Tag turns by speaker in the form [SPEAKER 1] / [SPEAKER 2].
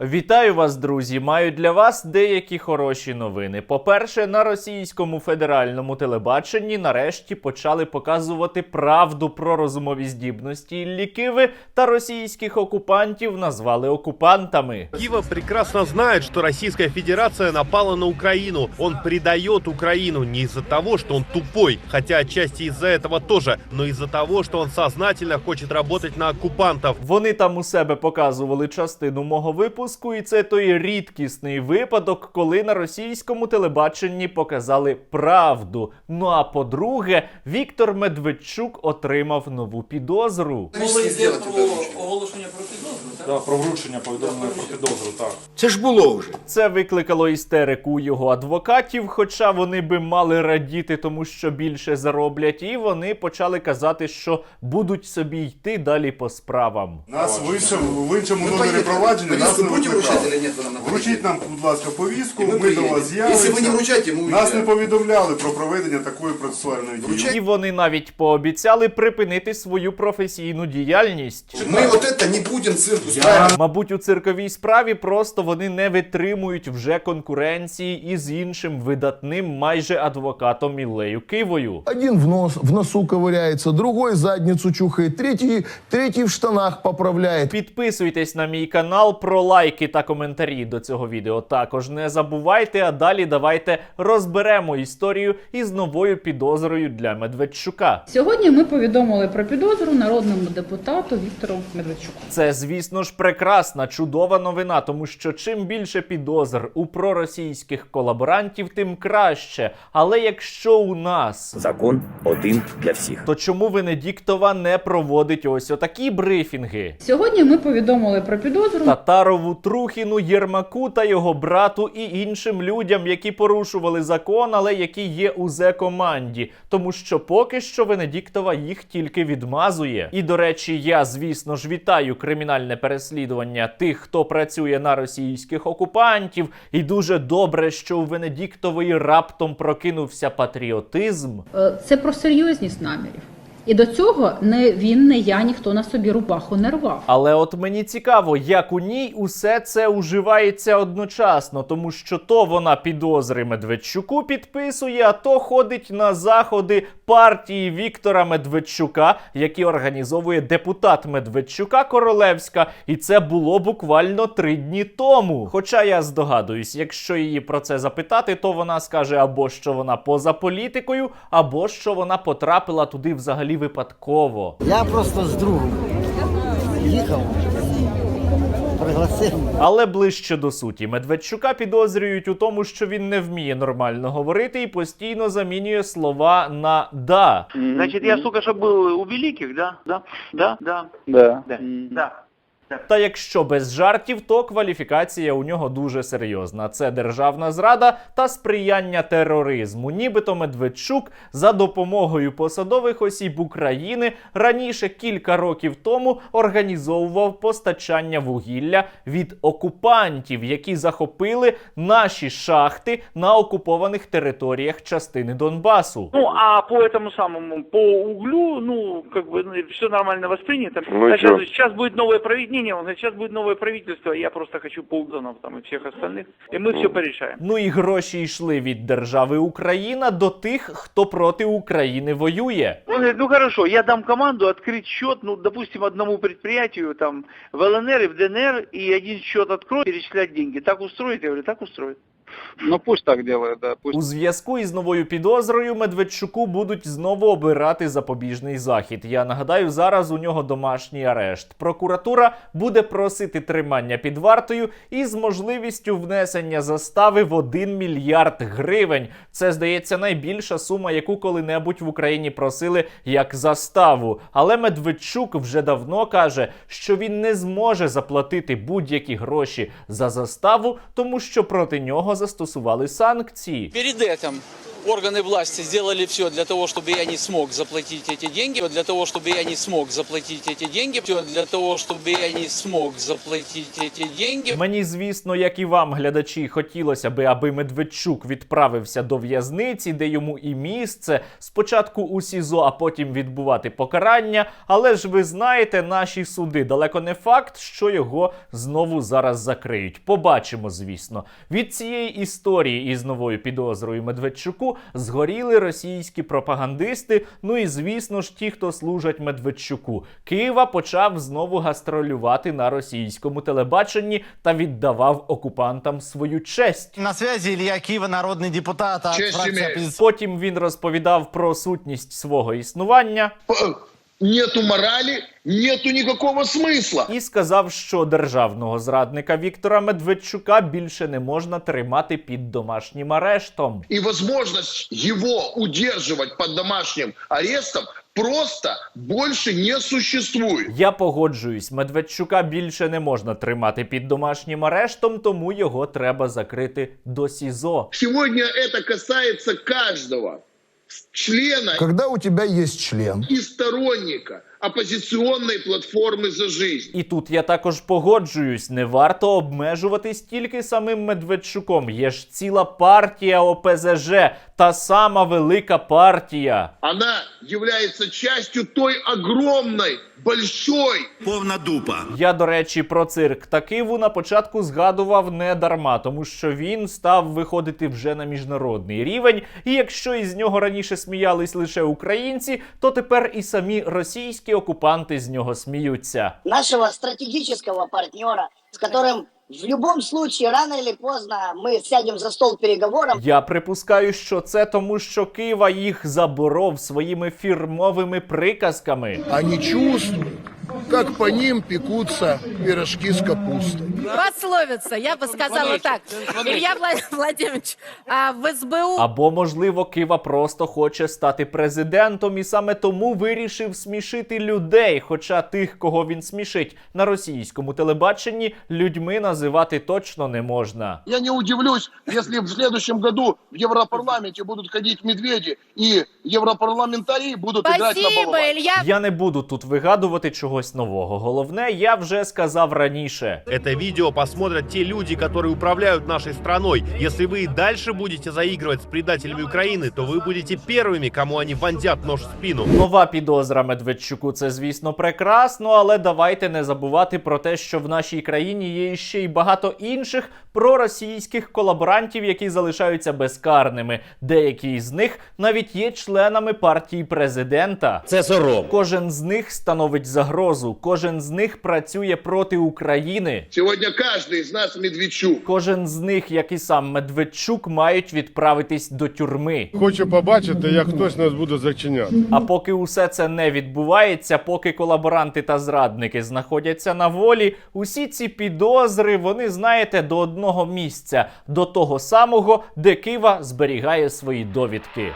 [SPEAKER 1] Вітаю вас, друзі! Маю для вас деякі хороші новини. По-перше, на російському федеральному телебаченні нарешті почали показувати правду про розумові здібності Іллі Киви та російських окупантів назвали окупантами.
[SPEAKER 2] Кива прекрасно знает, что Российская Федерация напала на Украину. Он предает Украину не из-за того, что он тупой, хотя отчасти из-за этого тоже, но из-за того, что он сознательно хочет работать на оккупантов.
[SPEAKER 1] Вони там у себе показували частину мого випуску, і це той рідкісний випадок, коли на російському телебаченні показали правду. Ну а по-друге, Віктор Медведчук отримав нову підозру.
[SPEAKER 3] Мова йде про оголошення про?
[SPEAKER 4] Да, про вручення повідомлення про підозру, так.
[SPEAKER 5] Це ж було вже.
[SPEAKER 1] Це викликало істерику у його адвокатів, хоча вони би мали радіти, тому що більше зароблять, і вони почали казати, що будуть собі йти далі по справам.
[SPEAKER 6] Нас в іншому, в іншому номері провадження нас не
[SPEAKER 3] будете вручати
[SPEAKER 6] викликали.
[SPEAKER 3] на
[SPEAKER 6] Вручіть нам, будь ласка, повістку,
[SPEAKER 3] ми
[SPEAKER 6] ми, до
[SPEAKER 3] приїдемо.
[SPEAKER 6] вас з'явимося.
[SPEAKER 3] Якщо ви не вручаєте, ми
[SPEAKER 6] Нас не повідомляли про проведення такої процесуальної дії.
[SPEAKER 1] І вони навіть пообіцяли припинити свою професійну діяльність.
[SPEAKER 3] Мы вот это не будем цирк устраивать.
[SPEAKER 1] Мабуть, у цирковій справі просто вони не витримують вже конкуренції із іншим видатним майже адвокатом Іллею Кивою.
[SPEAKER 7] Один в, нос, в носу ковыряется, другой задницу чухает, третий, третий в штанах поправляет.
[SPEAKER 1] Підписуйтесь на мій канал про лайки та коментарі до цього відео. Також не забувайте, а далі давайте розберемо історію із новою підозрою для Медведчука.
[SPEAKER 8] Сьогодні ми повідомили про підозру народному депутату Віктору Медведчуку.
[SPEAKER 1] Це, звісно ж, прекрасна, чудова новина, тому що чим більше підозр у проросійських колаборантів, тим краще. Але якщо у нас
[SPEAKER 9] Закон один для всіх.
[SPEAKER 1] то чому Венедіктова не проводить ось отакі брифінги?
[SPEAKER 8] Сьогодні ми повідомили про підозру
[SPEAKER 1] Татарову, Трухіну, Єрмаку та його брату і іншим людям, які порушували закон, але які є у Зе-команді, тому що поки що Венедіктова їх тільки відмазує. І до речі, я звісно ж вітаю кримінальне переслідування тих, хто працює на російських окупантів, і дуже добре, що у Венедіктової раптом прокинувся патріотизм.
[SPEAKER 8] Е, це про серйозність намірів. І до цього не він, не я, ніхто на собі рубаху не рвав.
[SPEAKER 1] Але от мені цікаво, як у ній усе це уживається одночасно, тому що то вона підозри Медведчуку підписує, а то ходить на заходи партії Віктора Медведчука, які організовує депутат Медведчука Королевська, і це було буквально три дні тому. Хоча я здогадуюсь, якщо її про це запитати, то вона скаже або що вона поза політикою, або що вона потрапила туди взагалі випадково.
[SPEAKER 10] Я просто з другом їхав, пригласив.
[SPEAKER 1] Але ближче до суті, Медведчука підозрюють у тому, що він не вміє нормально говорити і постійно замінює слова на да.
[SPEAKER 11] Значить, я сука, що був у великих, да? Да? Да? Да. Да. Да. да.
[SPEAKER 1] Та якщо без жартів, то кваліфікація у нього дуже серйозна. Це державна зрада та сприяння тероризму. Нібито Медведчук за допомогою посадових осіб України раніше кілька років тому організовував постачання вугілля від окупантів, які захопили наші шахти на окупованих територіях частини Донбасу.
[SPEAKER 11] Ну, а по этому самому, по углю, ну, как бы, все нормально воспринято.
[SPEAKER 2] Ну и
[SPEAKER 11] А
[SPEAKER 2] чё?
[SPEAKER 11] сейчас, сейчас будет новое правительство. Не, не, он говорит, сейчас будет новое правительство, я просто хочу полдонов там и всех остальных, и мы все порешаем.
[SPEAKER 1] Ну і гроші йшли від держави Україна до тих, хто проти України воює.
[SPEAKER 11] Он говорит, ну хорошо, я дам команду открыть счет, ну, допустим, одному предприятию там в ЛНР и в ДНР, и один счет откроет, перечислять деньги. Так устроит? Я говорю, так устроит.
[SPEAKER 4] Ну пусть так делает, да. Пусть
[SPEAKER 1] У зв'язку із новою підозрою Медведчуку будуть знову обирати запобіжний захід. Я нагадаю, зараз у нього домашній арешт. Прокуратура буде просити тримання під вартою із можливістю внесення застави в 1 мільярд гривень. Це здається найбільша сума, яку коли-небудь в Україні просили як заставу. Але Медведчук вже давно каже, що він не зможе заплатити будь-які гроші за заставу, тому що проти нього застосували санкції.
[SPEAKER 12] Перед этим
[SPEAKER 10] органы власти сделали все для того, чтобы я не смог заплатить эти деньги, для того, чтобы я не смог заплатить эти деньги, все для того, чтобы я не смог заплатить эти деньги.
[SPEAKER 1] Мені, звісно, як і вам, глядачі, хотілося би, аби Медведчук відправився до в'язниці, де йому і місце, спочатку у СІЗО, а потім відбувати покарання. Але ж ви знаєте, наші суди далеко не факт, що його знову зараз закриють. Побачимо, звісно. Від цієї історії із новою підозрою Медведчуку згоріли російські пропагандисти. Ну і звісно ж, ті, хто служать Медведчуку. Києва почав знову гастролювати на російському телебаченні та віддавав окупантам свою честь.
[SPEAKER 10] На зв'язі Илья Києва, народний депутат
[SPEAKER 3] Честь
[SPEAKER 10] фракція...
[SPEAKER 1] Потім він розповідав про сутність свого існування
[SPEAKER 3] Нету морали, нету никакого смысла.
[SPEAKER 1] і сказав, що державного зрадника Віктора Медведчука більше не можна тримати під домашнім арештом.
[SPEAKER 3] И возможность его удерживать под домашним арестом просто больше не существует.
[SPEAKER 1] Я погоджуюсь, Медведчука більше не можна тримати під домашнім арештом, тому його треба закрити до СІЗО.
[SPEAKER 3] Сегодня это касается каждого члена
[SPEAKER 7] Когда у тебя есть член,
[SPEAKER 3] и сторонника оппозиционной платформы «За жизнь».
[SPEAKER 1] І тут я також погоджуюсь, не варто обмежуватись тільки самим Медведчуком. Є ж ціла партія ОПЗЖ, та сама велика партія.
[SPEAKER 3] Она является частью той огромной, большой
[SPEAKER 1] Я, до речі, про цирк та Киву на початку згадував не дарма, тому що він став виходити вже на міжнародний рівень. І якщо із нього раніше сміялись лише українці, то тепер і самі російські окупанти з нього сміються.
[SPEAKER 5] Нашого стратегічного партнера, з яким в любом случае, рано или поздно, ми сядемо за стол переговорів.
[SPEAKER 1] Я припускаю, що це тому, що Кива їх заборов своїми фірмовими приказками.
[SPEAKER 7] они чувствуют, как по ним пекутся пирожки с капустой.
[SPEAKER 5] Пословица, я бы сказала так. Илья Владимирович, а в СБУ...
[SPEAKER 1] Або, можливо, Кива просто хоче стати президентом і саме тому вирішив смішити людей. Хоча тих, кого він смішить на російському телебаченні, людьми називати точно не можна.
[SPEAKER 3] Я не удивлюсь, если в следующем году в Европарламенте будут ходить медведи и европарламентарии будут играть на балалайке.
[SPEAKER 5] Илья.
[SPEAKER 1] Я не буду тут вигадувати чогось нового. Головне, я вже сказав раніше.
[SPEAKER 2] Это видео посмотрят те люди, которые управляют нашей страной. Если вы и дальше будете заигрывать с предателями Украины, то вы будете первыми, кому они вонзят нож в спину.
[SPEAKER 1] Нова підозра Медведчуку це, звісно, прекрасно, але давайте не забувати про те, що в нашій країні є ще й багато інших проросійських колаборантів, які залишаються безкарними. Деякі з них навіть є членами партії президента.
[SPEAKER 9] Це сором.
[SPEAKER 1] Кожен з них становить загрозу, кожен з них працює проти України.
[SPEAKER 3] Сегодня каждый из нас Медведчук.
[SPEAKER 1] Кожен з них, як і сам Медведчук, мають відправитись до тюрми.
[SPEAKER 6] Хочу побачити, як хтось нас буде зачиняти.
[SPEAKER 1] А поки усе це не відбувається, поки колаборанти та зрадники знаходяться на волі, усі ці підозри, вони знаєте, до одного місця, до того самого, де Кива зберігає свої довідки.